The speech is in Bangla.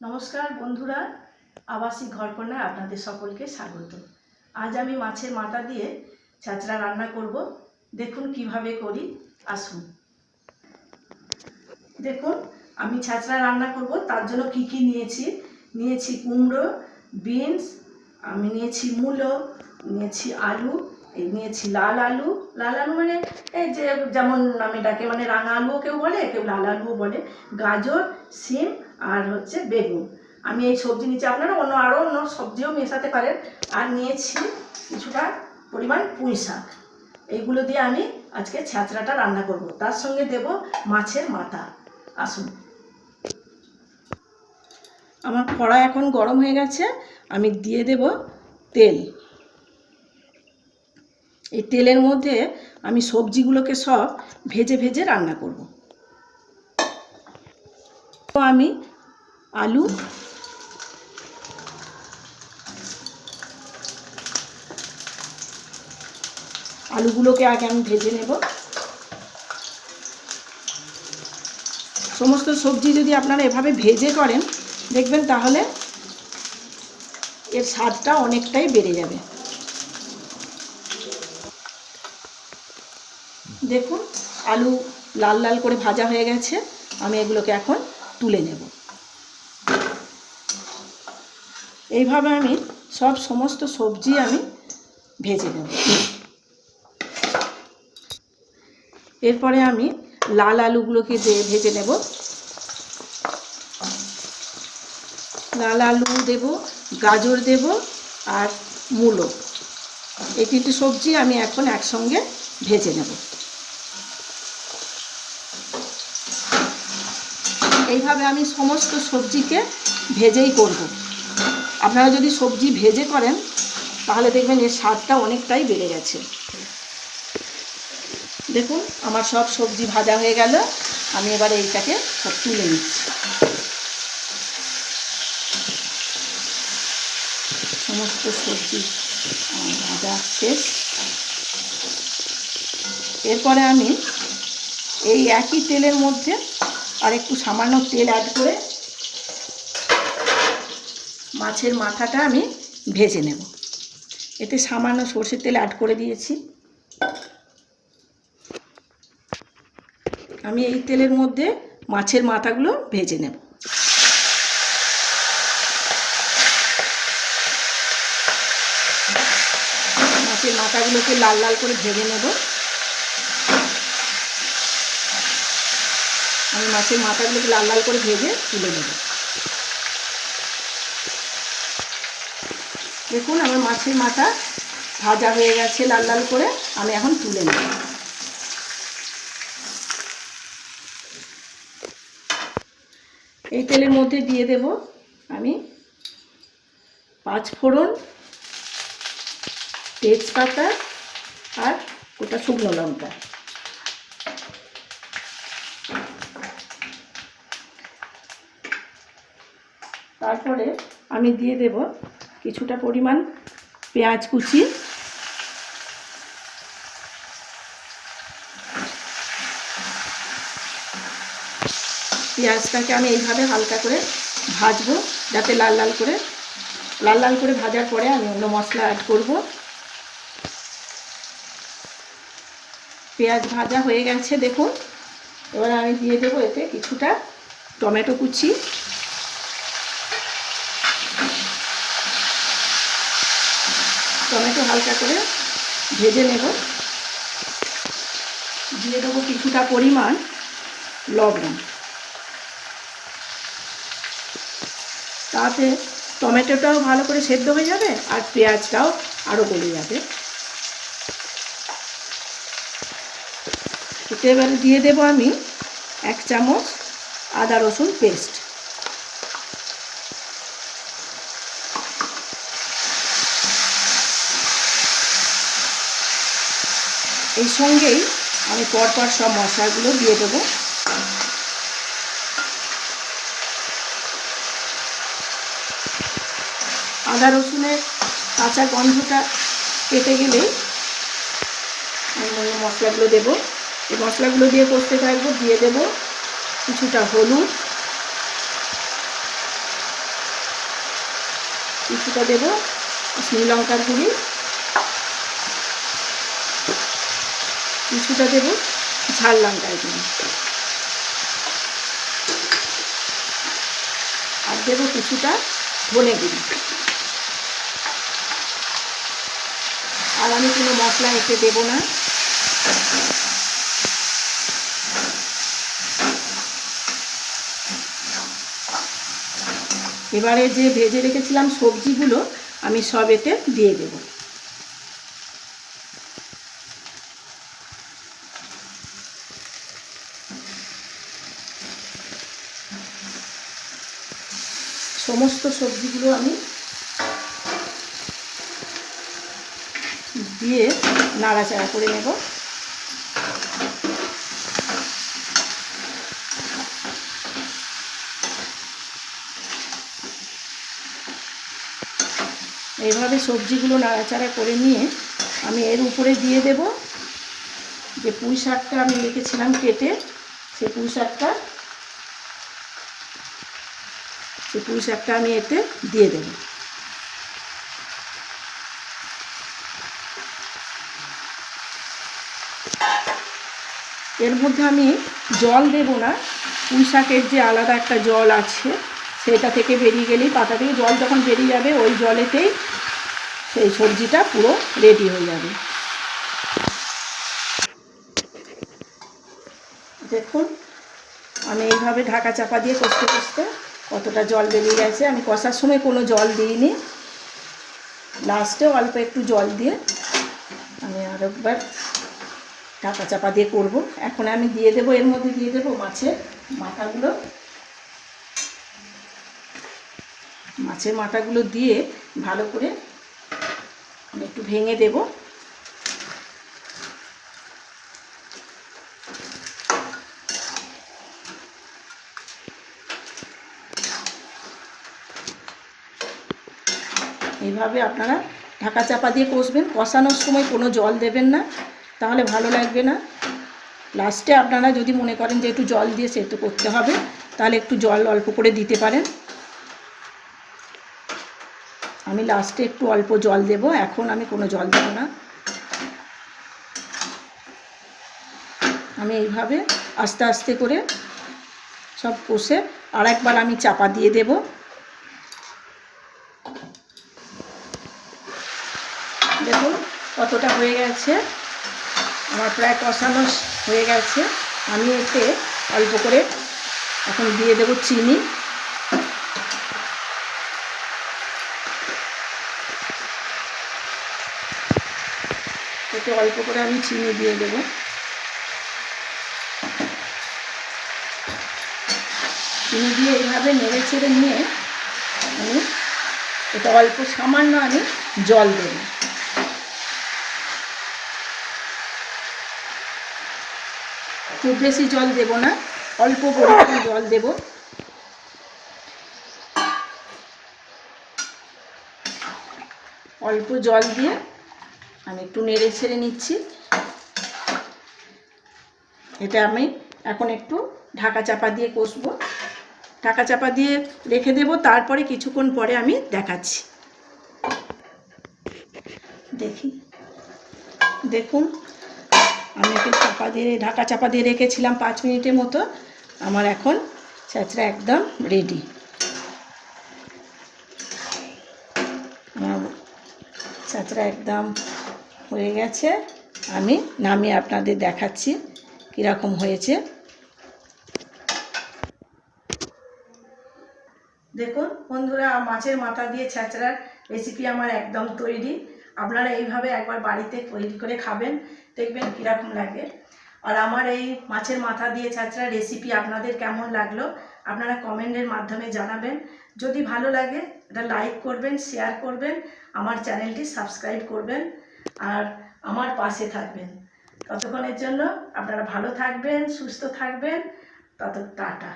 নমস্কার বন্ধুরা, আবাসিক ঘরকন্যায় আপনাদের সকলকে স্বাগত। আজ আমি মাছের মাথা দিয়ে ছাঁচড়া রান্না করব। দেখুন কীভাবে করি, আসুন। দেখুন, আমি ছাঁচড়া রান্না করব, তার জন্য কি কি নিয়েছি? নিয়েছি কুমড়ো, বিনস, আমি নিয়েছি মূলো, নিয়েছি আলু, এই নিয়েছি লাল আলু। লাল আলু মানে এই যে যেমন আমি ডাকে মানে রাঙা আলুও কেউ বলে, কেউ লাল আলুও বলে। গাজর, সিম আর হচ্ছে বেগুন। আমি এই সবজি নিচ্ছি আপনারা অন্য আরও অন্য সবজিও মেশাতে পারেন। আর নিয়েছি কিছুটা পরিমাণ পুঁই শাক। এইগুলো দিয়ে আমি আজকে ছ্যাঁচড়াটা রান্না করব। তার সঙ্গে দেব মাছের মাথা। আসুন। আমার কড়া এখন গরম হয়ে গেছে। আমি দিয়ে দেব তেল। এই তেলের মধ্যে আমি সবজিগুলোকে সব ভেজে ভেজে রান্না করব। আমি আলু। আলুগুলোকে আগে আমি ভেজে নেব। সমস্ত সবজি যদি আপনারা এভাবে ভেজে করেন, দেখবেন তাহলে এর স্বাদটা অনেকটাই বেড়ে যাবে। দেখুন, আলু লাল লাল করে ভাজা হয়ে গেছে। আমি এগুলোকে এখন তুলে নেব। এইভাবে আমি সব সমস্ত সবজি আমি ভেজে নেব। এরপরে আমি লাল আলুগুলোকে দিয়ে ভেজে নেব, লাল আলু দেব, গাজর দেব আর মূলো। এই তিনটি সবজি আমি এখন একসঙ্গে ভেজে নেব। এইভাবে আমি সমস্ত সবজিকে ভেজেই করব। আপনারা যদি সবজি ভেজে করেন, তাহলে দেখবেন এর স্বাদটা অনেকটাই বেড়ে গেছে। দেখুন, আমার সব সবজি ভাজা হয়ে গেল। আমি এবারে এইটাকে সব তুলে নিচ্ছি। সমস্ত সবজি ভাজা শেষ। এরপরে আমি এই একই তেলের মধ্যে আর একটু সামান্য তেল অ্যাড করে মাছের মাথাটা আমি ভেজে নেব। এতে সামান্য সর্ষের তেল অ্যাড করে দিয়েছি। আমি এই তেলের মধ্যে মাছের মাথাগুলো ভেজে নেব। মাছের মাথাগুলোকে লাল লাল করে ভেজে নেব। আমি মাছের মাথাগুলোকে লাল লাল করে ভেজে তুলে নেব। দেখুন, আমার মাছের মাথা ভাজা হয়ে গেছে লাল লাল করে, আমি এখন তুলে নেব। এই তেলের মধ্যে দিয়ে দেব আমি পাঁচ ফোড়ন, তেজপাতা আর গোটা শুকনো লঙ্কা। তারপরে আমি দিয়ে দেব কিছুটা পরিমাণ পেঁয়াজ কুচি। পেঁয়াজটাকে আমি এইভাবে হালকা করে ভাজবো, যাতে লাল লাল করে, লাল লাল করে ভাজার পরে আমি অন্য মশলা অ্যাড করব। পেঁয়াজ ভাজা হয়ে গেছে, দেখুন। এবার আমি দিয়ে দেবো এতে কিছুটা টমেটো কুচি। টমেটো হালকা করে ভেজে নেব। দিয়ে দেবো কিছুটা পরিমাণ লবণ। তাতে টমেটোটাও ভালো করে সেদ্ধ হয়ে যাবে আর পেঁয়াজটাও আরও গলে যাবে। এতে এবারে দিয়ে দেবো আমি এক চামচ আদা রসুন পেস্ট এই সঙ্গেই আমি পরপর সব মশলাগুলো দিয়ে দেবো। আদা রসুনের কাঁচা গন্ধটা গেলেই আমি মশলাগুলো দেবো। এই মশলাগুলো দিয়ে কষতে থাকব, দিয়ে দেবো কিছুটা হলুদ। কিছুটা দেবো শ্রীলঙ্কার লঙ্কার গুঁড়ি। কিছুটা দেবো, ঝাল লঙ্কার গুঁড়ি। আর দেবো কিছুটা ধনে গুঁড়ি। আর আমি কোনো মশলা এতে দেবো না। এবারে যে ভেজে রেখেছিলাম সবজিগুলো, আমি সব এতে দিয়ে দেব। সমস্ত সবজিগুলো আমি দিয়ে নাড়াচাড়া করে নেব। এইভাবে সবজিগুলো নাড়াচাড়া করে নিয়ে আমি এর উপরে দিয়ে দেব। যে পুঁই শাকটা আমি রেখেছিলাম কেটে, সেই পুঁই শাকটা সেই পুঁই শাকটা আমি এতে দিয়ে দেবো। এর মধ্যে আমি জল দেব না। পুঁই শাকের যে আলাদা একটা জল আছে, সেটা থেকে বেরিয়ে গেলেই পাতা থেকে জল যখন বেরিয়ে যাবে, ওই জলেতেই সেই সবজিটা পুরো রেডি হয়ে যাবে। দেখুন, আমি এইভাবে ঢাকা চাপা দিয়ে কষতে কষতে কতটা জল বেরিয়ে গেছে। আমি কষার সময় কোনো জল দিইনি। লাস্টে অল্প একটু জল দিয়ে আমি আরেকবার ঢাকা চাপা দিয়ে করব। এখন আমি দিয়ে দেবো, এর মধ্যে দিয়ে দেবো মাছের মাথাগুলো। মাছের মাথাগুলো দিয়ে ভালো করে আমি একটু ভেঙে দেব। এইভাবে আপনারা ঢাকা চাপা দিয়ে কষবেন। কষানোর সময় কোনো জল দেবেন না, তাহলে ভালো লাগবে না। লাস্টে আপনারা যদি মনে করেন যে একটু জল দিয়ে সেদ্ধ করতে হবে, তাহলে একটু জল অল্প করে দিতে পারেন। আমি লাস্টে একটু অল্প জল দেব, এখন আমি কোনো জল দেবো না। আমি এইভাবে আস্তে আস্তে করে সব কষে আর একবার আমি চাপা দিয়ে দেব দেখুন কতটা হয়ে গেছে। আমার প্রায় কষানো হয়ে গেছে। আমি এতে অল্প করে এখন দিয়ে দেব চিনি। এতে অল্প করে আমি চিনি দিয়ে দেব। চিনি দিয়ে এইভাবে নেড়ে ছেড়ে নিয়ে আমি এটা অল্প সামান্য আমি জল দেবো। খুব বেশি জল দেব না, অল্প পরিমাণে জল দেব। অল্প জল দিয়ে আমি একটু নেড়ে ছেড়ে নিচ্ছি। এটা আমি এখন একটু ঢাকা চাপা দিয়ে কষবো। ঢাকা চাপা দিয়ে রেখে দেব, তারপরে কিছুক্ষণ পরে আমি দেখাচ্ছি। দেখি। দেখুন আমি চাপা দিয়ে, ঢাকা চাপা দিয়ে রেখেছিলাম পাঁচ মিনিটের মতো। আমার এখন ছ্যাঁচড়া একদম রেডি আমার একদম হয়ে গেছে। আমি নামিয়ে আপনাদের দেখাচ্ছি কীরকম হয়েছে। দেখুন বন্ধুরা মাছের মাথা দিয়ে ছ্যাঁচড়ার রেসিপি আমার একদম তৈরি। আপনারা এইভাবে একবার বাড়িতে তৈরি করে খাবেন। দেখবেন কীরকম লাগে। আর আমার এই মাছের মাথা দিয়ে ছ্যাঁচড়ার রেসিপি আপনাদের কেমন লাগল, আপনারা কমেন্টের মাধ্যমে জানাবেন। যদি ভালো লাগে, এটা লাইক করবেন শেয়ার করবেন, আমার চ্যানেলটি সাবস্ক্রাইব করবেন, আর আমার পাশে থাকবেন। ততক্ষণের জন্য আপনারা ভালো থাকবেন, সুস্থ থাকবেন, তত, টাটা।